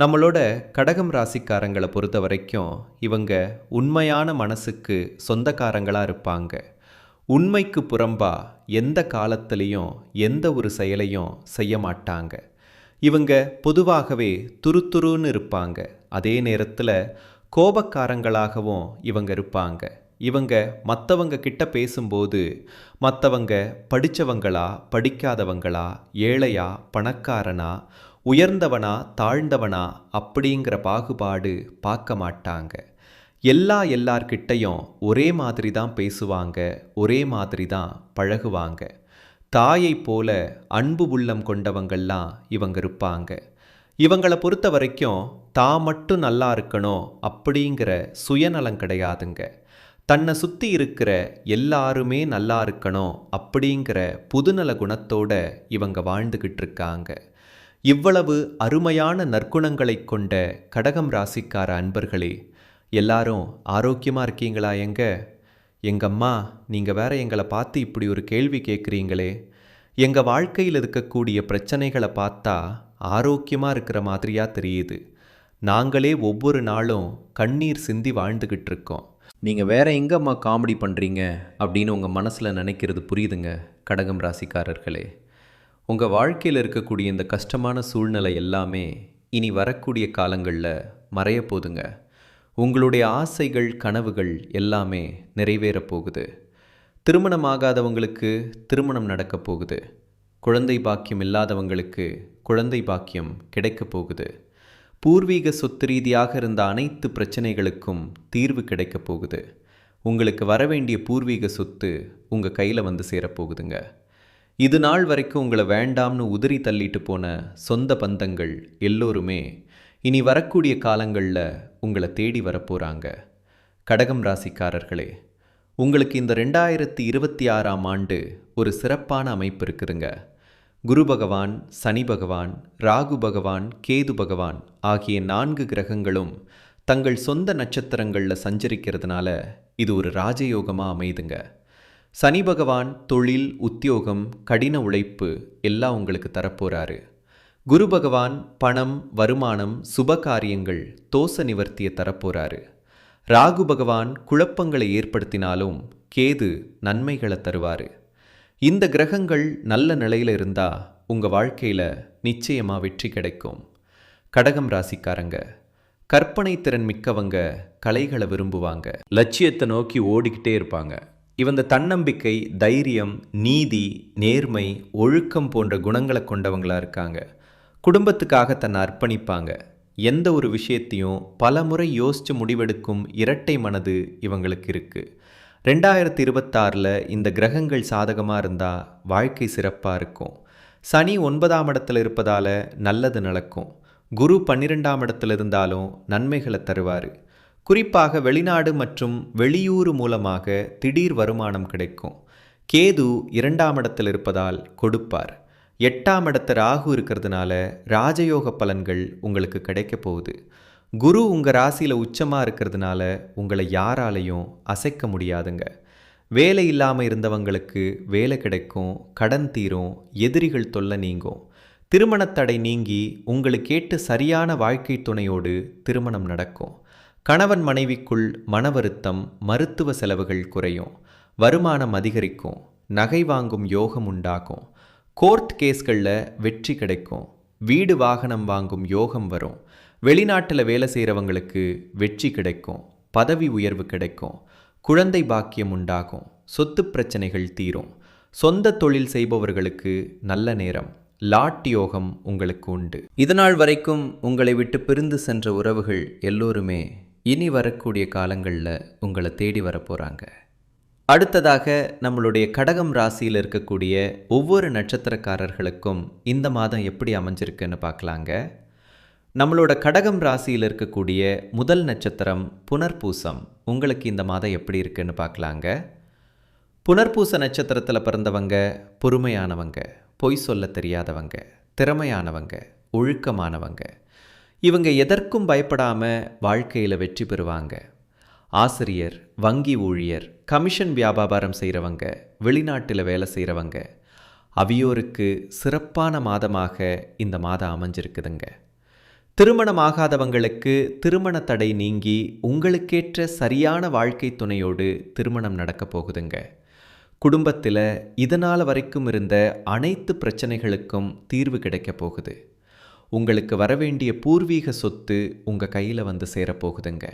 நம்மளோட கடகம் ராசிக்காரங்களை பொறுத்த வரைக்கும் இவங்க உண்மையான மனசுக்கு சொந்தக்காரங்களாக இருப்பாங்க. உண்மைக்கு புறம்பா எந்த காலத்துலேயும் எந்த ஒரு செயலையும் செய்ய மாட்டாங்க. இவங்க பொதுவாகவே துருத்துருன்னு இருப்பாங்க. அதே நேரத்தில் கோபக்காரங்களாகவும் இவங்க இருப்பாங்க. இவங்க மற்றவங்க கிட்ட பேசும்போது மற்றவங்க படித்தவங்களா படிக்காதவங்களா ஏழையா பணக்காரனா உயர்ந்தவனா தாழ்ந்தவனா அப்படிங்கிற பாகுபாடு பார்க்க மாட்டாங்க. எல்லா எல்லார்கிட்டையும் ஒரே மாதிரி தான் பேசுவாங்க ஒரே மாதிரி தான் பழகுவாங்க. தாயை போல அன்பு உள்ளம் கொண்டவங்கள்லாம் இவங்க இருப்பாங்க. இவங்களை பொறுத்த வரைக்கும் தான் மட்டும் நல்லா இருக்கணும் அப்படிங்கிற சுயநலம் கிடையாதுங்க. தன்னை சுற்றி இருக்கிற எல்லாருமே நல்லா இருக்கணும் அப்படிங்கிற புதுநல குணத்தோட இவங்க வாழ்ந்துக்கிட்டு இருக்காங்க. இவ்வளவு அருமையான நற்குணங்களை கொண்ட கடகம் ராசிக்கார அன்பர்களே எல்லாரும் ஆரோக்கியமாக இருக்கீங்களா எங்க? எங்கம்மா நீங்கள் வேற எங்களை பார்த்து இப்படி ஒரு கேள்வி கேட்குறீங்களே. எங்கள் வாழ்க்கையில் இருக்கக்கூடிய பிரச்சனைகளை பார்த்தா ஆரோக்கியமாக இருக்கிற மாதிரியாக தெரியுது. நாங்களே ஒவ்வொரு நாளும் கண்ணீர் சிந்தி வாழ்ந்துக்கிட்டு இருக்கோம். நீங்கள் வேற எங்கம்மா காமெடி பண்ணுறீங்க அப்படின்னு உங்கள் மனசில் நினைக்கிறது புரியுதுங்க கடகம் ராசிக்காரர்களே. உங்கள் வாழ்க்கையில் இருக்கக்கூடிய இந்த கஷ்டமான சூழ்நிலை எல்லாமே இனி வரக்கூடிய காலங்களில் மறைய போதுங்க. உங்களுடைய ஆசைகள் கனவுகள் எல்லாமே நிறைவேறப் போகுது. திருமணமாகாதவங்களுக்கு திருமணம் நடக்கப் போகுது. குழந்தை பாக்கியம் இல்லாதவங்களுக்கு குழந்தை பாக்கியம் கிடைக்கப் போகுது. பூர்வீக சொத்து ரீதியாக இருந்த அனைத்து பிரச்சனைகளுக்கும் தீர்வு கிடைக்கப் போகுது. உங்களுக்கு வர வேண்டிய பூர்வீக சொத்து உங்கள் கையில் வந்து சேரப்போகுதுங்க இது நாள் வரைக்கும் உங்களை வேண்டாம்னு உதிரி தள்ளிட்டு போன சொந்த பந்தங்கள் எல்லோருமே இனி வரக்கூடிய காலங்களில் உங்களை தேடி வரப்போகிறாங்க கடகம் ராசிக்காரர்களே உங்களுக்கு இந்த ரெண்டாயிரத்தி இருபத்தி ஆறாம் ஆண்டு ஒரு சிறப்பான அமைப்பு இருக்குதுங்க. குரு பகவான் சனி பகவான் ராகு பகவான் கேது பகவான் ஆகிய நான்கு கிரகங்களும் தங்கள் சொந்த நட்சத்திரங்களில் சஞ்சரிக்கிறதுனால இது ஒரு ராஜயோகமாக அமைதுங்க. சனி பகவான் தொழில் உத்தியோகம் கடின உழைப்பு எல்லாம் உங்களுக்கு தரப்போறாரு. குரு பகவான் பணம் வருமானம் சுப காரியங்கள் தோச நிவர்த்தியை தரப்போறாரு. ராகு பகவான் குழப்பங்களை ஏற்படுத்தினாலும் கேது நன்மைகளை தருவார். இந்த கிரகங்கள் நல்ல நிலையில் இருந்தால் உங்கள் வாழ்க்கையில் நிச்சயமாக வெற்றி கிடைக்கும். கடகம் ராசிக்காரங்க கற்பனை திறன் மிக்கவங்க கலைகளை விரும்புவாங்க. லட்சியத்தை நோக்கி ஓடிக்கிட்டே இருப்பாங்க. இவந்த தன்னம்பிக்கை தைரியம் நீதி நேர்மை ஒழுக்கம் போன்ற குணங்களை கொண்டவங்களாக இருக்காங்க. குடும்பத்துக்காக தன்னை அர்ப்பணிப்பாங்க. எந்த ஒரு விஷயத்தையும் பல முறை யோசித்து முடிவெடுக்கும் இரட்டை மனது இவங்களுக்கு இருக்குது ரெண்டாயிரத்தி இருபத்தாறில் இந்த கிரகங்கள் சாதகமாக இருந்தால் வாழ்க்கை சிறப்பாக இருக்கும். சனி ஒன்பதாம் இடத்துல இருப்பதால் நல்லது நடக்கும். குரு பன்னிரெண்டாம் இடத்துல இருந்தாலும் நன்மைகளை தருவார். குறிப்பாக வெளிநாடு மற்றும் வெளியூர் மூலமாக திடீர் வருமானம் கிடைக்கும். கேது இரண்டாம் இடத்தில் இருப்பதால் கொடுப்பார். எட்டாம் இடத்து ராகு இருக்கிறதுனால ராஜயோக பலன்கள் உங்களுக்கு கிடைக்க போகுது. குரு உங்கள் ராசியில் உச்சமாக இருக்கிறதுனால உங்களை யாராலையும் அசைக்க முடியாதுங்க. வேலை இல்லாமல் இருந்தவங்களுக்கு வேலை கிடைக்கும் கடன் தீரும் எதிரிகள் தொல்லை நீங்கும். திருமணத்தடை நீங்கி உங்களுக்கு கேட்டு சரியான வாழ்க்கை துணையோடு திருமணம் நடக்கும். கணவன் மனைவிக்குள் மன வருத்தம் மருத்துவ செலவுகள் குறையும் வருமானம் அதிகரிக்கும் நகை வாங்கும் யோகம் உண்டாகும் கோர்ட் கேஸ்களில் வெற்றி கிடைக்கும் வீடு வாகனம் வாங்கும் யோகம் வரும் வெளிநாட்டில் வேலை செய்கிறவங்களுக்கு வெற்றி கிடைக்கும் பதவி உயர்வு கிடைக்கும் குழந்தை பாக்கியம் உண்டாகும் சொத்து பிரச்சனைகள் தீரும் சொந்த தொழில் செய்பவர்களுக்கு நல்ல நேரம் லாட் யோகம் உங்களுக்கு உண்டு. இதனால் வரைக்கும் உங்களை விட்டு பிரிந்து சென்ற உறவுகள் எல்லோருமே இனி வரக்கூடிய காலங்களில் உங்களை தேடி வரப்போகிறாங்க அடுத்ததாக நம்மளுடைய கடகம் ராசியில் இருக்கக்கூடிய ஒவ்வொரு நட்சத்திரக்காரர்களுக்கும் இந்த மாதம் எப்படி அமைஞ்சிருக்குன்னு பார்க்கலாங்க. நம்மளோட கடகம் ராசியில் இருக்கக்கூடிய முதல் நட்சத்திரம் புனர்பூசம். உங்களுக்கு இந்த மாதம் எப்படி இருக்குன்னு பார்க்கலாங்க. புனர்பூச நட்சத்திரத்தில் பிறந்தவங்க பொறுமையானவங்க பொய் சொல்ல தெரியாதவங்க திறமையானவங்க ஒழுக்கமானவங்க இவங்க எதற்கும் பயப்படாமல் வாழ்க்கையில் வெற்றி பெறுவாங்க. ஆசிரியர் வங்கி ஊழியர் கமிஷன் வியாபாரம் செய்கிறவங்க வெளிநாட்டில் வேலை செய்கிறவங்க அவியோருக்கு சிறப்பான மாதமாக இந்த மாதம் அமைஞ்சிருக்குதுங்க. திருமணமாகாதவங்களுக்கு திருமண தடை நீங்கி உங்களுக்கேற்ற சரியான வாழ்க்கை துணையோடு திருமணம் நடக்கப் போகுதுங்க. குடும்பத்தில் இதனால் வரைக்கும் இருந்த அனைத்து பிரச்சனைகளுக்கும் தீர்வு கிடைக்கப் போகுது. உங்களுக்கு வரவேண்டிய பூர்வீக சொத்து உங்கள் கையில் வந்து சேரப்போகுதுங்க.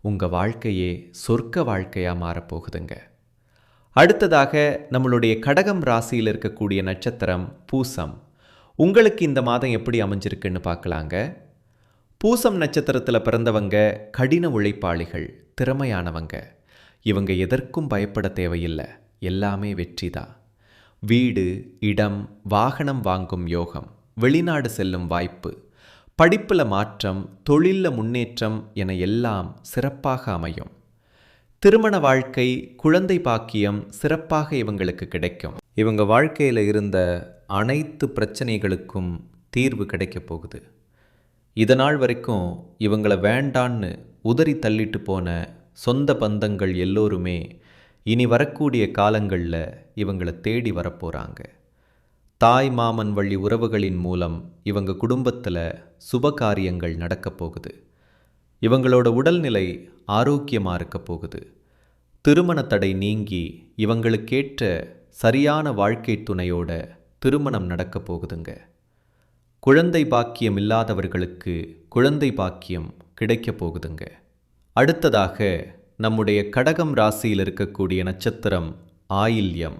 உங்கள் வாழ்க்கையே சொர்க்க வாழ்க்கையாக மாறப்போகுதுங்க. அடுத்ததாக நம்மளுடைய கடகம் ராசியில் இருக்கக்கூடிய நட்சத்திரம் பூசம். உங்களுக்கு இந்த மாதம் எப்படி அமைஞ்சிருக்குன்னு பார்க்கலாங்க. பூசம் நட்சத்திரத்தில் பிறந்தவங்க கடின உழைப்பாளிகள் திறமையானவங்க. இவங்க எதற்கும் பயப்பட தேவையில்லை. எல்லாமே வெற்றி தான் வீடு இடம் வாகனம் வாங்கும் யோகம். வெளிநாடு செல்லும் வாய்ப்பு. படிப்பில் மாற்றம் தொழிலில் முன்னேற்றம் என எல்லாம் சிறப்பாக அமையும். திருமண வாழ்க்கை குழந்தை பாக்கியம் சிறப்பாக இவங்களுக்கு கிடைக்கும். இவங்க வாழ்க்கையில் இருந்த அனைத்து பிரச்சனைகளுக்கும் தீர்வு கிடைக்கப் போகுது. இதனால் வரைக்கும் இவங்கள வேண்டான்னு உதறி தள்ளிட்டு போன சொந்த பந்தங்கள் எல்லோருமே இனி வரக்கூடிய காலங்களில் இவங்களை தேடி வரப்போகிறாங்க தாய் மாமன் வழி உறவுகளின் மூலம் இவங்க குடும்பத்தில் சுப காரியங்கள் நடக்கப் போகுது. இவங்களோட உடல்நிலை ஆரோக்கியமாக இருக்க போகுது. திருமண தடை நீங்கி இவங்களுக்கேற்ற சரியான வாழ்க்கை துணையோட திருமணம் நடக்கப் போகுதுங்க. குழந்தை பாக்கியம் இல்லாதவர்களுக்கு குழந்தை பாக்கியம் கிடைக்கப் போகுதுங்க. அடுத்ததாக நம்முடைய கடகம் ராசியில் இருக்கக்கூடிய நட்சத்திரம் ஆயில்யம்.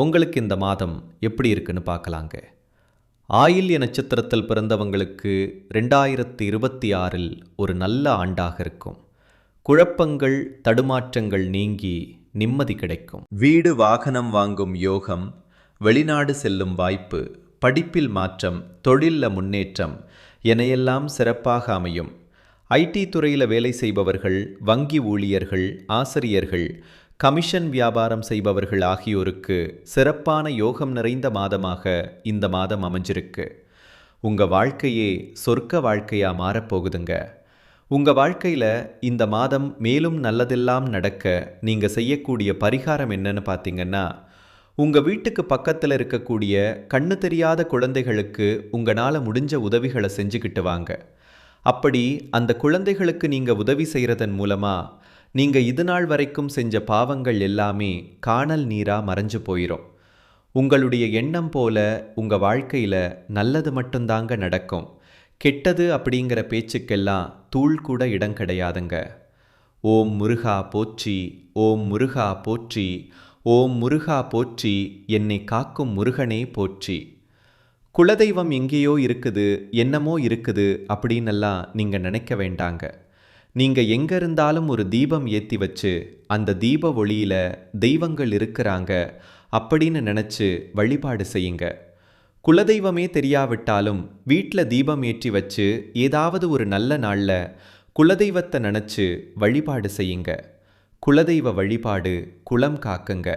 உங்களுக்கு இந்த மாதம் எப்படி இருக்குன்னு பார்க்கலாங்க. ஆயில்ய நட்சத்திரத்தில் பிறந்தவங்களுக்கு ரெண்டாயிரத்தி இருபத்தி ஆறில் ஒரு நல்ல ஆண்டாக இருக்கும். குழப்பங்கள் தடுமாற்றங்கள் நீங்கி நிம்மதி கிடைக்கும். வீடு வாகனம் வாங்கும் யோகம் வெளிநாடு செல்லும் வாய்ப்பு படிப்பில் மாற்றம் தொழிலில் முன்னேற்றம் எனையெல்லாம் சிறப்பாக அமையும். ஐடி துறையில் வேலை செய்பவர்கள் வங்கி ஊழியர்கள் ஆசிரியர்கள் கமிஷன் வியாபாரம் செய்பவர்கள் ஆகியோருக்கு சிறப்பான யோகம் நிறைந்த மாதமாக இந்த மாதம் அமைஞ்சிருக்கு. உங்கள் வாழ்க்கையே சொர்க்க வாழ்க்கையாக மாறப்போகுதுங்க உங்கள் வாழ்க்கையில் இந்த மாதம் மேலும் நல்லதெல்லாம் நடக்க நீங்கள் செய்யக்கூடிய பரிகாரம் என்னன்னு பார்த்தீங்கன்னா உங்கள் வீட்டுக்கு பக்கத்தில் இருக்கக்கூடிய கண்ணு தெரியாத குழந்தைகளுக்கு உங்களால் முடிஞ்ச உதவிகளை செஞ்சுக்கிட்டு வாங்க. அப்படி அந்த குழந்தைகளுக்கு நீங்கள் உதவி செய்கிறதன் மூலமாக நீங்கள் இது நாள் வரைக்கும் செஞ்ச பாவங்கள் எல்லாமே காணல் நீராக மறைஞ்சு போயிடும் உங்களுடைய எண்ணம் போல உங்கள் வாழ்க்கையில் நல்லது மட்டும்தாங்க நடக்கும். கெட்டது அப்படிங்கிற பேச்சுக்கெல்லாம் தூள் கூட இடம் கிடையாதுங்க. ஓம் முருகா போற்றி ஓம் முருகா போற்றி ஓம் முருகா போற்றி என்னை காக்கும் முருகனே போற்றி. குலதெய்வம் எங்கேயோ இருக்குது என்னமோ இருக்குது அப்படின்னெல்லாம் நீங்கள் நினைக்க வேண்டாங்க. நீங்கள் எங்கே இருந்தாலும் ஒரு தீபம் ஏற்றி வச்சு அந்த தீப ஒளியில் தெய்வங்கள் இருக்கிறாங்க அப்படின்னு நினச்சி வழிபாடு செய்யுங்க. குலதெய்வமே தெரியாவிட்டாலும் வீட்டில் தீபம் ஏற்றி வச்சு ஏதாவது ஒரு நல்ல நாளில் குலதெய்வத்தை நினச்சி வழிபாடு செய்யுங்க. குலதெய்வ வழிபாடு குலம் காக்குங்க.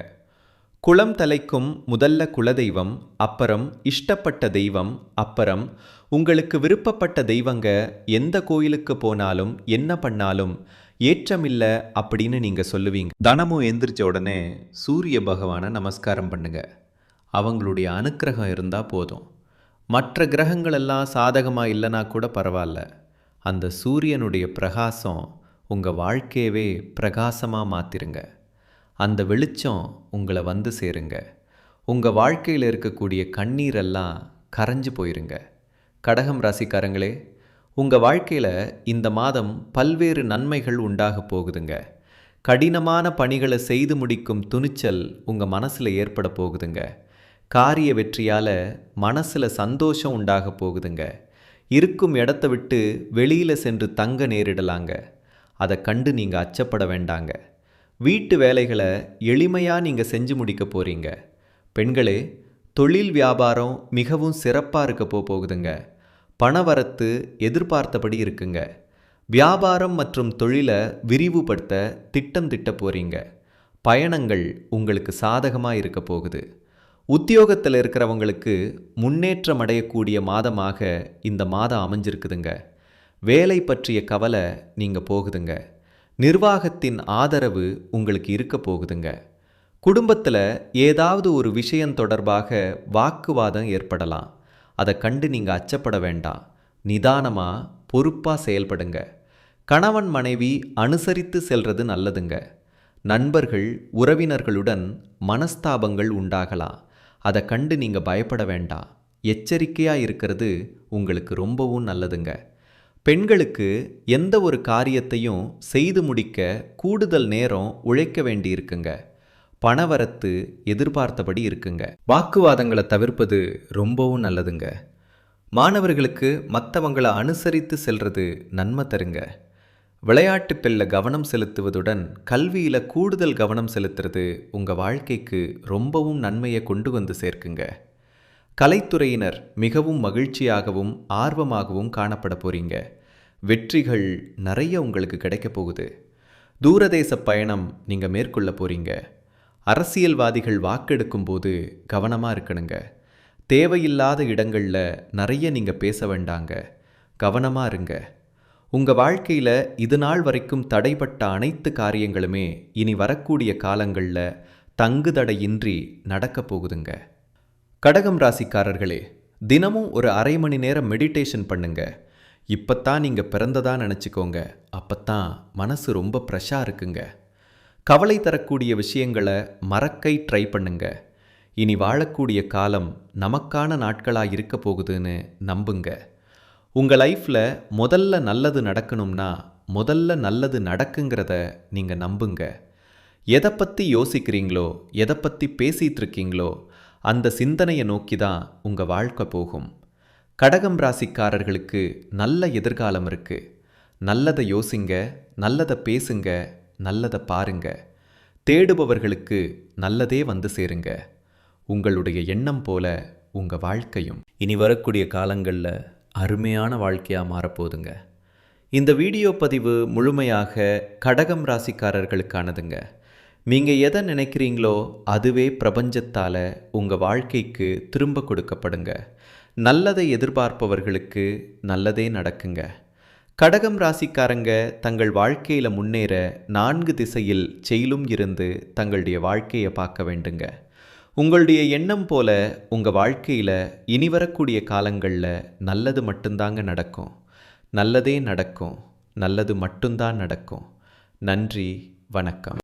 குளம் தலைக்கும் முதல்ல குலதெய்வம் அப்புறம் இஷ்டப்பட்ட தெய்வம் அப்புறம் உங்களுக்கு விருப்பப்பட்ட தெய்வங்க எந்த கோயிலுக்கு போனாலும் என்ன பண்ணாலும் ஏற்றமில்ல அப்படின்னு நீங்கள் சொல்லுவீங்க. தனமும் எந்திரிச்ச உடனே சூரிய பகவானை நமஸ்காரம் பண்ணுங்க. அவங்களுடைய அனுக்கிரகம் இருந்தால் போதும். மற்ற கிரகங்களெல்லாம் சாதகமாக இல்லைனா கூட பரவாயில்ல அந்த சூரியனுடைய பிரகாசம் உங்கள் வாழ்க்கையவே பிரகாசமாக மாற்றிருங்க அந்த வெளிச்சம் உங்களை வந்து சேருங்க. உங்கள் வாழ்க்கையில் இருக்கக்கூடிய கண்ணீரெல்லாம் கரைஞ்சு போயிருங்க. கடகம் ராசிக்காரங்களே உங்கள் வாழ்க்கையில் இந்த மாதம் பல்வேறு நன்மைகள் உண்டாக போகுதுங்க. கடினமான பணிகளை செய்து முடிக்கும் துணிச்சல் உங்கள் மனசில் ஏற்பட போகுதுங்க. காரிய வெற்றியால் மனசில் சந்தோஷம் உண்டாக போகுதுங்க. இருக்கும் இடத்த விட்டு வெளியில் சென்று தங்க நேரிடலாங்க. அதை கண்டு நீங்கள் அச்சப்பட வேண்டாங்க. வீட்டு வேலைகளை எளிமையாக நீங்கள் செஞ்சு முடிக்க போகிறீங்க பெண்களே தொழில் வியாபாரம் மிகவும் சிறப்பாக இருக்க போகுதுங்க. பணவரத்து எதிர்பார்த்தபடி இருக்குங்க. வியாபாரம் மற்றும் தொழிலை விரிவுபடுத்த திட்டம் திட்ட போகிறீங்க பயணங்கள் உங்களுக்கு சாதகமாக இருக்க போகுது. உத்தியோகத்தில் இருக்கிறவங்களுக்கு முன்னேற்றம் அடையக்கூடிய மாதமாக இந்த மாதம் அமைஞ்சிருக்குதுங்க. வேலை பற்றிய கவலை நீங்கள் போகுதுங்க. நிர்வாகத்தின் ஆதரவு உங்களுக்கு இருக்க போகுதுங்க. குடும்பத்தில் ஏதாவது ஒரு விஷயம் தொடர்பாக வாக்குவாதம் ஏற்படலாம். அதை கண்டு நீங்கள் அச்சப்பட வேண்டாம். நிதானமாக பொறுப்பாக செயல்படுங்க. கணவன் மனைவி அனுசரித்து செல்றது நல்லதுங்க. நண்பர்கள் உறவினர்களுடன் மனஸ்தாபங்கள் உண்டாகலாம். அதை கண்டு நீங்கள் பயப்பட வேண்டாம். எச்சரிக்கையாக இருக்கிறது உங்களுக்கு ரொம்பவும் நல்லதுங்க. பெண்களுக்கு எந்த ஒரு காரியத்தையும் செய்து முடிக்க கூடுதல் நேரம் உழைக்க வேண்டியிருக்குங்க பணவரத்து எதிர்பார்த்தபடி இருக்குங்க. வாக்குவாதங்களை தவிர்ப்பது ரொம்பவும் நல்லதுங்க. மாணவர்களுக்கு மற்றவங்களை அனுசரித்து செல்றது நன்மை தருங்க. விளையாட்டு பெல்ல கவனம் செலுத்துவதுடன் கல்வியில் கூடுதல் கவனம் செலுத்துறது உங்கள் வாழ்க்கைக்கு ரொம்பவும் நன்மையை கொண்டு வந்து சேர்க்குங்க. கலைத்துறையினர் மிகவும் மகிழ்ச்சியாகவும் ஆர்வமாகவும் காணப்பட போறீங்க. வெற்றிகள் நிறைய உங்களுக்கு கிடைக்க போகுது. தூரதேச பயணம் நீங்கள் மேற்கொள்ள போறீங்க. அரசியல்வாதிகள் வாக்கெடுக்கும் போது கவனமாக இருக்கணுங்க. தேவையில்லாத இடங்களில் நிறைய நீங்கள் பேச வேண்டாங்க. கவனமாக இருங்க. உங்கள் வாழ்க்கையில் இது நாள் வரைக்கும் தடைப்பட்ட அனைத்து காரியங்களுமே இனி வரக்கூடிய காலங்களில் தங்குதடையின்றி நடக்கப் போகுதுங்க. கடகம் ராசிக்காரர்களே தினமும் ஒரு அரை மணி நேரம் மெடிடேஷன் பண்ணுங்க. இப்பத்தான் நீங்கள் பிறந்ததா நினச்சிக்கோங்க. அப்பத்தான் மனசு ரொம்ப ஃப்ரெஷ்ஷாக இருக்குங்க. கவலை தரக்கூடிய விஷயங்களை மறக்கை ட்ரை பண்ணுங்க. இனி வாழக்கூடிய காலம் நமக்கான நாட்களாக இருக்க போகுதுன்னு நம்புங்க. உங்கள் லைஃப்பில் முதல்ல நல்லது நடக்கணும்னா முதல்ல நல்லது நடக்குங்கிறத நீங்கள் நம்புங்க. எதை பற்றி யோசிக்கிறீங்களோ எதை பற்றி பேசிகிட்டு இருக்கீங்களோ அந்த சிந்தனையை நோக்கி தான் உங்கள் வாழ்க்கை போகும். கடகம் ராசிக்காரர்களுக்கு நல்ல எதிர்காலம் இருக்குது நல்லதை யோசிங்க நல்லதை பேசுங்க நல்லதை பாருங்க. தேடுபவர்களுக்கு நல்லதே வந்து சேருங்க. உங்களுடைய எண்ணம் போல உங்கள் வாழ்க்கையும். இனி வரக்கூடிய காலங்களில் அருமையான வாழ்க்கையாக மாறப்போகுதுங்க. இந்த வீடியோ பதிவு முழுமையாக கடகம் ராசிக்காரர்களுக்கானதுங்க. நீங்கள் எதை நினைக்கிறீங்களோ அதுவே பிரபஞ்சத்தால் உங்கள் வாழ்க்கைக்கு திரும்ப கொடுக்கப்படுங்க. நல்லதை எதிர்பார்ப்பவர்களுக்கு நல்லதே நடக்குங்க. கடகம் ராசிக்காரங்க தங்கள் வாழ்க்கையில் முன்னேற நான்கு திசையில் செயலும் இருந்து தங்களுடைய வாழ்க்கையை பார்க்க வேண்டுங்க. உங்களுடைய எண்ணம் போல உங்கள் வாழ்க்கையில் இனி வரக்கூடிய காலங்களில் நல்லது மட்டும்தாங்க நடக்கும். நல்லதே நடக்கும். நல்லது மட்டும்தான் நடக்கும். நன்றி. வணக்கம்.